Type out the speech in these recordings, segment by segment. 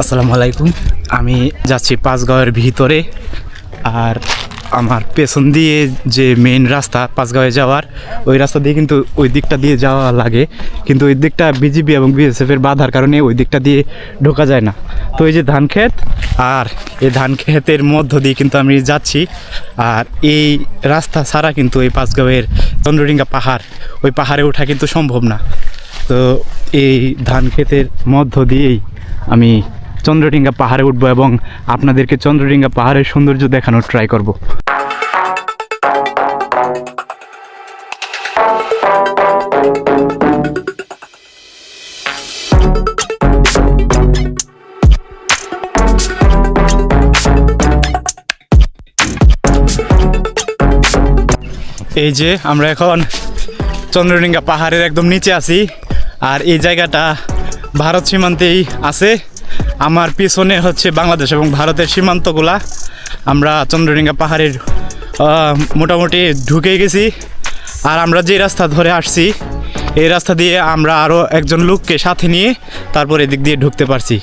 আসসালামু আলাইকুম। আমি যাচ্ছি পাঁচগাঁওয়ের ভিতরে আর আমার পেছন দিয়ে যে মেইন রাস্তা পাঁচগাঁওয়ে যাওয়ার, ওই রাস্তা দিয়ে কিন্তু ওই দিকটা দিয়ে যাওয়া লাগে। কিন্তু ওই দিকটা বিজিবি এবং বিএসএফের বাধার কারণে ওই দিকটা দিয়ে ঢোকা যায় না। তো এই যে ধান ক্ষেত, আর এই ধান ক্ষেতের মধ্য দিয়ে কিন্তু আমি যাচ্ছি। আর এই রাস্তা ছাড়া কিন্তু এই পাঁচগাঁওয়ের চন্দ্রডিঙ্গা পাহাড়, ওই পাহাড়ে ওঠা কিন্তু সম্ভব না। তো এই ধান ক্ষেতের মধ্য দিয়েই আমি চন্দ্রডিঙ্গা পাহাড়ে উঠবো এবং আপনাদেরকে চন্দ্রডিঙ্গা পাহাড়ের সৌন্দর্য দেখানোর ট্রাই করব। এই যে আমরা এখন চন্দ্রডিঙ্গা পাহাড়ের একদম নিচে আছি, আর এই জায়গাটা ভারত সীমান্তেই আছে। আমার পিছনে হচ্ছে বাংলাদেশ এবং ভারতের সীমান্তগুলা। আমরা চন্দ্রডিঙ্গা পাহাড়ের মোটামুটি ঢুকে গেছি। আর আমরা যে রাস্তা ধরে আসছি, এই রাস্তা দিয়ে আমরা আরও একজন লোককে সাথে নিয়ে তারপর এদিক দিয়ে ঢুকতে পারছি।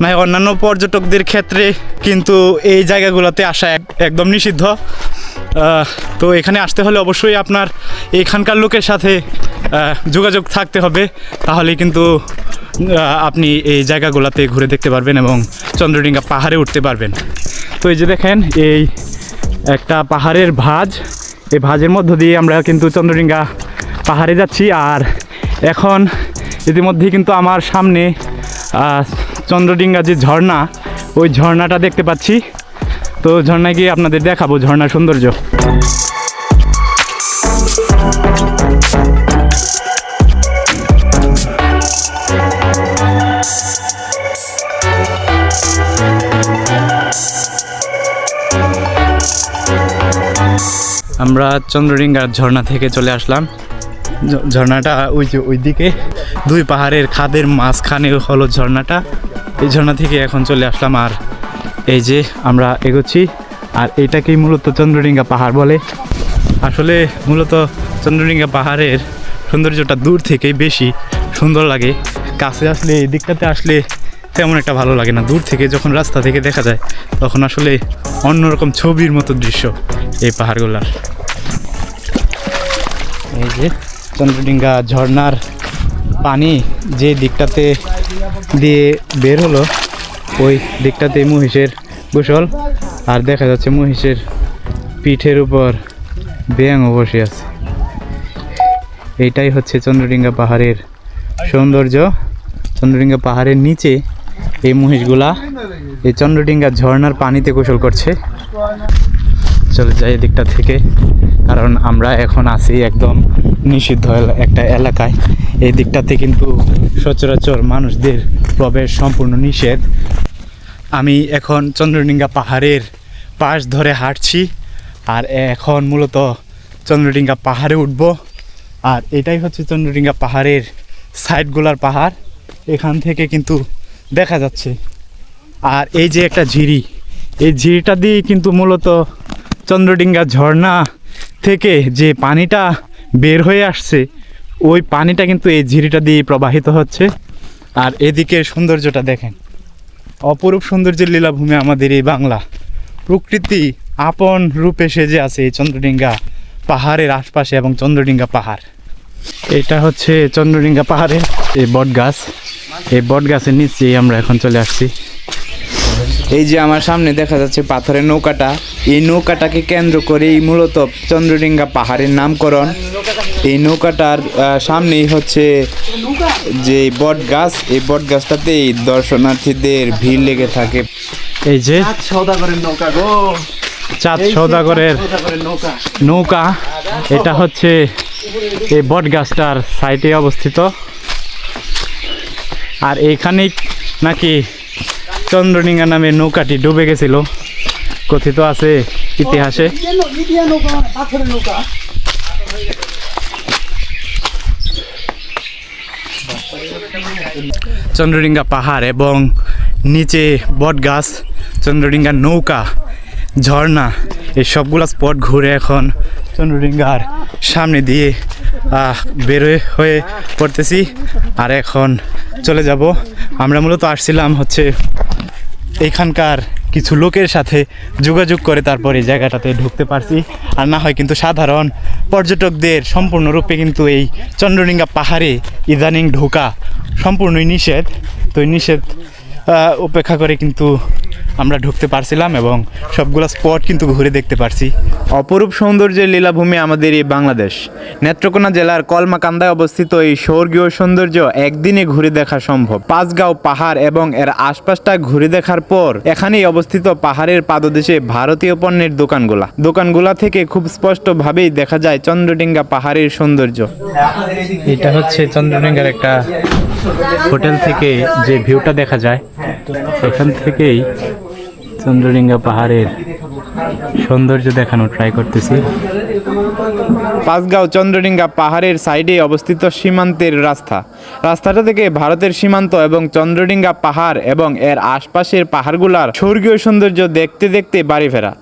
না অন্যান্য পর্যটকদের ক্ষেত্রে কিন্তু এই জায়গাগুলোতে আসা এক- একদম নিষিদ্ধ। তো এখানে আসতে হলে অবশ্যই আপনার এখানকার লোকের সাথে যোগাযোগ থাকতে হবে তাহলে কিন্তু আপনি এই জায়গাগুলোতে ঘুরে দেখতে পারবেন এবং চন্দ্রডিঙ্গা পাহাড়ে উঠতে পারবেন। তো এই যে দেখেন, এই একটা পাহাড়ের ভাঁজ, এই ভাঁজের মধ্য দিয়ে আমরা কিন্তু চন্দ্রডিঙ্গা পাহাড়ে যাচ্ছি। আর এখন ইতিমধ্যেই কিন্তু আমার সামনে চন্দ্রডিঙ্গা যে ঝর্ণা, ওই ঝর্ণাটা দেখতে পাচ্ছি। তো ঝর্ণায় গিয়ে আপনাদের দেখাবো ঝর্ণার সৌন্দর্য। আমরা চন্দ্রডিঙ্গার ঝর্ণা থেকে চলে আসলাম। ঝর্ণাটা ওই যে ওই দিকে দুই পাহাড়ের খাদের মাঝখানে হলো ঝর্ণাটা। এই ঝর্ণা থেকে এখন চলে আসলাম আর এই যে আমরা এগোচ্ছি, আর এটাকেই মূলত চন্দ্রডিঙ্গা পাহাড় বলে। আসলে মূলত চন্দ্রডিঙ্গা পাহাড়ের সৌন্দর্যটা দূর থেকেই বেশি সুন্দর লাগে। কাছে আসলে এই দিকটাতে আসলে তেমন একটা ভালো লাগে না। দূর থেকে যখন রাস্তা থেকে দেখা যায়, তখন আসলে অন্যরকম ছবির মতো দৃশ্য এই পাহাড়গুলার। এই যে চন্দ্রডিঙ্গা ঝর্ণার পানি যে দিকটাতে দিয়ে বের হলো, ওই দিকটাতে মহিষের গোসল, আর দেখা যাচ্ছে মহিষের পিঠের উপর ব্যাঙও বসে আছে। এইটাই হচ্ছে চন্দ্রডিঙ্গা পাহাড়ের সৌন্দর্য। চন্দ্রডিঙ্গা পাহাড়ের নিচে এই মহিষগুলা এই চন্দ্রডিঙ্গা ঝর্ণার পানিতে গোসল করছে। চলে যাই এদিকটা থেকে, কারণ আমরা এখন আছি একদম নিষিদ্ধ একটা এলাকায়। এই দিকটাতে কিন্তু সচরাচর মানুষদের প্রবেশ সম্পূর্ণ নিষেধ। আমি এখন চন্দ্রডিঙ্গা পাহাড়ের পাশ ধরে হাঁটছি, আর এখন মূলত চন্দ্রডিঙ্গা পাহাড়ে উঠব। আর এটাই হচ্ছে চন্দ্রডিঙ্গা পাহাড়ের সাইডগুলার পাহাড়। এখান থেকে কিন্তু দেখা যাচ্ছে। আর এই যে একটা ঝিরি, এই ঝিরিটা দিয়ে কিন্তু মূলত চন্দ্রডিঙ্গা ঝর্ণা থেকে যে পানিটা বের হয়ে আসছে, ওই পানিটা কিন্তু এই ঝিরিটা দিয়ে প্রবাহিত হচ্ছে। আর এদিকে সৌন্দর্যটা দেখেন, অপরূপ সৌন্দর্যের লীলাভূমি আমাদের এই বাংলা। প্রকৃতি আপন রূপে সেজে আছে এই চন্দ্রডিঙ্গা পাহাড়ের আশপাশে এবং চন্দ্রডিঙ্গা পাহাড়। এটা হচ্ছে চন্দ্রডিঙ্গা পাহাড়ের এই বট গাছ এই বট গাছের নিচেই আমরা এখন চলে আসছি। এই যে আমার সামনে দেখা যাচ্ছে পাথরের নৌকাটা। এই নৌকাটাকে কেন্দ্র করেই মূলত চন্দ্রডিঙ্গা পাহাড়ের নামকরণ। এই নৌকাটার সামনেই হচ্ছে যে বট গাছ এই বট গাছটাতেই দর্শনার্থীদের ভিড় লেগে থাকে। এই যে সৌদাগরের নৌকা গো। চাঁদ সৌদাগরের নৌকা। এটা হচ্ছে এই বট গাছটার সাইটে অবস্থিত। আর এইখানেই নাকি চন্দ্রডিঙ্গা নামে নৌকাটি ডুবে গেছিল। কথিত আছে ইতিহাসে। চন্দ্রডিঙ্গা পাহাড় এবং নিচে বট গাছ চন্দ্রডিঙ্গা নৌকা ঝর্ণা, এই সবগুলো স্পট ঘুরে এখন চন্দ্রডিঙ্গার সামনে দিয়ে বেরোয় হয়ে পড়তেছি। আর এখন চলে যাব। আমরা মূলত আসছিলাম হচ্ছে এইখানকার কিছু লোকের সাথে যোগাযোগ করে তারপরে এই জায়গাটাতে ঢুকতে পারছি। আর না হয় কিন্তু সাধারণ পর্যটকদের সম্পূর্ণরূপে কিন্তু এই চন্দ্রডিঙ্গা পাহাড়ে ইদানিং ঢোকা সম্পূর্ণই নিষেধ। তো নিষেধ উপেক্ষা করে কিন্তু আমরা ঢুকতে পারছিলাম এবং সবগুলো স্পট কিন্তু ঘুরে দেখতে পারছি। অপরূপ সৌন্দর্যের লীলাভূমি আমাদের এই বাংলাদেশ। নেত্রকোনা জেলার কলমাকান্দায় অবস্থিত এই স্বর্গীয় সৌন্দর্য একদিনে ঘুরে দেখা সম্ভব। পাঁচগাঁও পাহাড় এবং এর আশপাশটা ঘুরে দেখার পর এখানেই অবস্থিত পাহাড়ের পাদদেশে ভারতীয় পণ্যের দোকানগুলা। দোকানগুলা থেকে খুব স্পষ্টভাবেই দেখা যায় চন্দ্রডিঙ্গা পাহাড়ের সৌন্দর্য। এটা হচ্ছে চন্দ্রডিঙ্গার একটা হোটেল থেকে যে ভিউটা দেখা যায়, সেখান থেকেই চন্দ্রলিঙ্গা পাহাড়ের সৌন্দর্য দেখানো ট্রাই করতেছি। পাঁচগাঁও চন্দ্রডিঙ্গা পাহাড়ের সাইডে অবস্থিত সীমান্তের রাস্তা। রাস্তাটা থেকে ভারতের সীমান্ত এবং চন্দ্রডিঙ্গা পাহাড় এবং এর আশপাশের পাহাড়গুলার স্বর্গীয় সৌন্দর্য দেখতে দেখতে বাড়ি ফেরা।